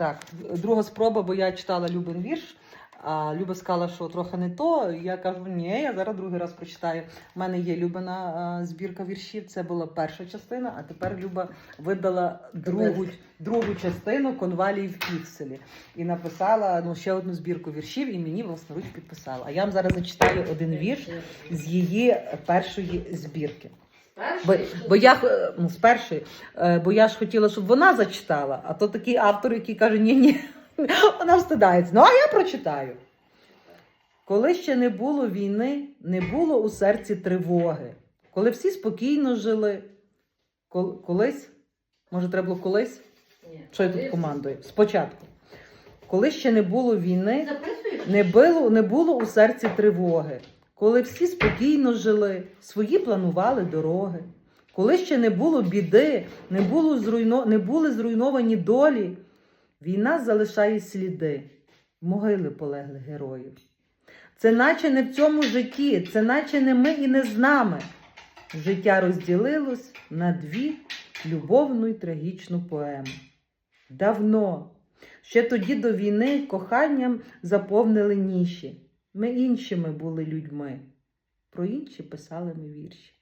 Так, друга спроба, бо я читала Любин вірш. А Люба сказала, що трохи не то. Я кажу, ні, я зараз другий раз прочитаю. У мене є Любина збірка віршів. Це була перша частина, а тепер Люба видала другу, другу частину конвалії в пікселі. І написала ну, ще одну збірку віршів, і мені власноруч підписала. А я вам зараз зачитаю один вірш з її першої збірки. Бо, бо я ну, з першої, е, бо я ж хотіла, щоб вона зачитала, а то такий автор, який каже, ні, ні, вона встидається. Ну, а я прочитаю. Коли ще не було війни, не було у серці тривоги. Коли всі спокійно жили, кол- колись, може, треба було колись? Що я тут командую? Спочатку. Коли ще не було війни, не було, не було у серці тривоги, коли всі спокійно жили, свої планували дороги, коли ще не було біди, не, було зруйно, не були зруйновані долі, війна залишає сліди, могили полеглих героїв. Це наче не в цьому житті, це наче не ми і не з нами. Життя розділилось на дві любовну й трагічну поему. Давно, Ще тоді до війни коханням заповнили ніші. Ми іншими були людьми. Про інші писали ми вірші.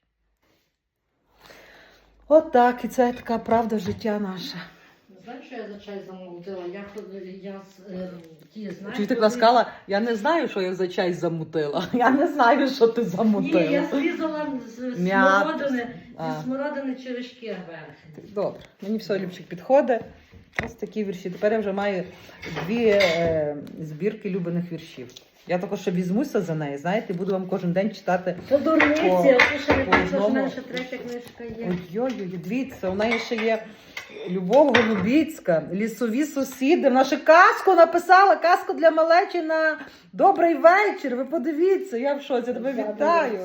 Отак, і це така правда життя наша. Знаєш, що я за чай замовила? Я я е, ті, знаєш... Чи ти коли- сказала, я не знаю, що я за чай замутила. Я не знаю, що ти замутила. Ні, я зрізала з смородини, зі смородини черешки верхні. Добре, мені все Любчик підходить. Ось такі вірші. Тепер я вже маю дві е, збірки любиних віршів. Я також ще візьмуся за неї, знаєте, буду вам кожен день читати Це дурниці, По- а ти по пишеш, в одному. третя книжка є. Ой-ой-ой, дивіться, у неї ще є Любов Голубіцька, лісові сусіди. Вона ще казку написала, казку для малечі на добрий вечір. Ви подивіться, я в шоці, тебе вітаю.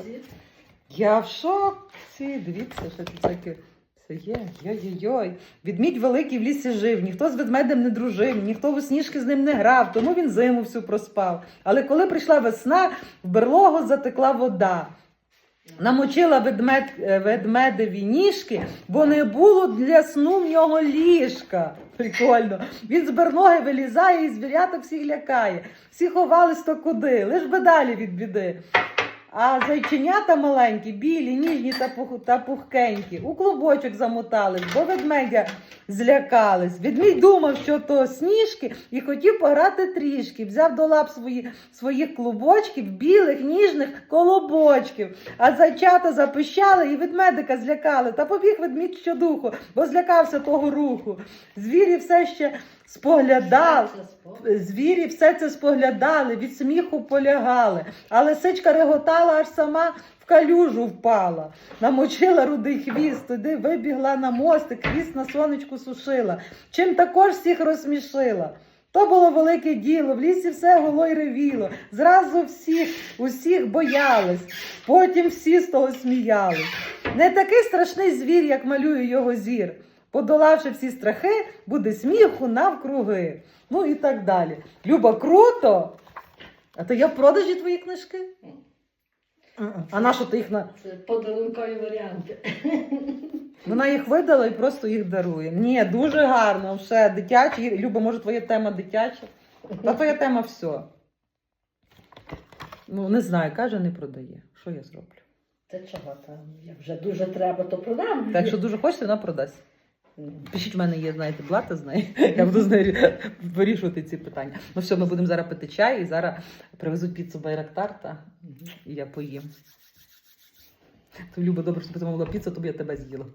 Я в шоці. Дивіться, що тут таке. Все є. Йой-йой. Відмідь великий в лісі жив, ніхто з ведмедем не дружив, ніхто у сніжки з ним не грав, тому він зиму всю проспав. Але коли прийшла весна, в берлогу затекла вода. Намочила ведмед, е, ведмедеві ніжки, бо не було для сну в нього ліжка. Прикольно. Він з берноги вилізає і звіряток всіх лякає. Всі ховались то куди, лиш би далі від біди. А зайченята маленькі, білі, ніжні та, пух, та пухкенькі, у клубочок замотались, бо ведмедя злякались. Ведмідь думав, що то сніжки, і хотів пограти трішки. Взяв до лап свої, своїх клубочків, білих, ніжних колобочків. А зайчата запищали і ведмедика злякали. Та побіг ведмідь щодуху, бо злякався того руху. Звірі все ще споглядав. Звірі все це споглядали, від сміху полягали, а лисичка реготала, аж сама в калюжу впала. Намочила рудий хвіст, туди вибігла на мостик, хвіст на сонечку сушила, чим також всіх розсмішила. То було велике діло, в лісі все гуло й ревіло. Зразу всіх, усіх боялись, потім всі з того сміялись. Не такий страшний звір, як малює його зір. Подолавши всі страхи, буде сміху навкруги. Ну і так далі. Люба, круто! А то я в продажі твої книжки? А на що ти їх на. Це подарункові варіанти. Вона їх видала і просто їх дарує. Ні, дуже гарно. Все, дитячі. Люба, може, твоя тема дитяча? Та твоя тема все. Ну, не знаю, каже, не продає. Що я зроблю? Та чого там? Як вже дуже треба, то продам. Так що дуже хочете, вона продасть. Пишіть, в мене є, знаєте, блата з. Я буду з вирішувати ці питання. Ну все, ми будемо зараз пити чай і зараз привезуть піцу Байрактар, та, і я поїм. То Люба, добре, що ти замовила піцу, тобі я тебе з'їла.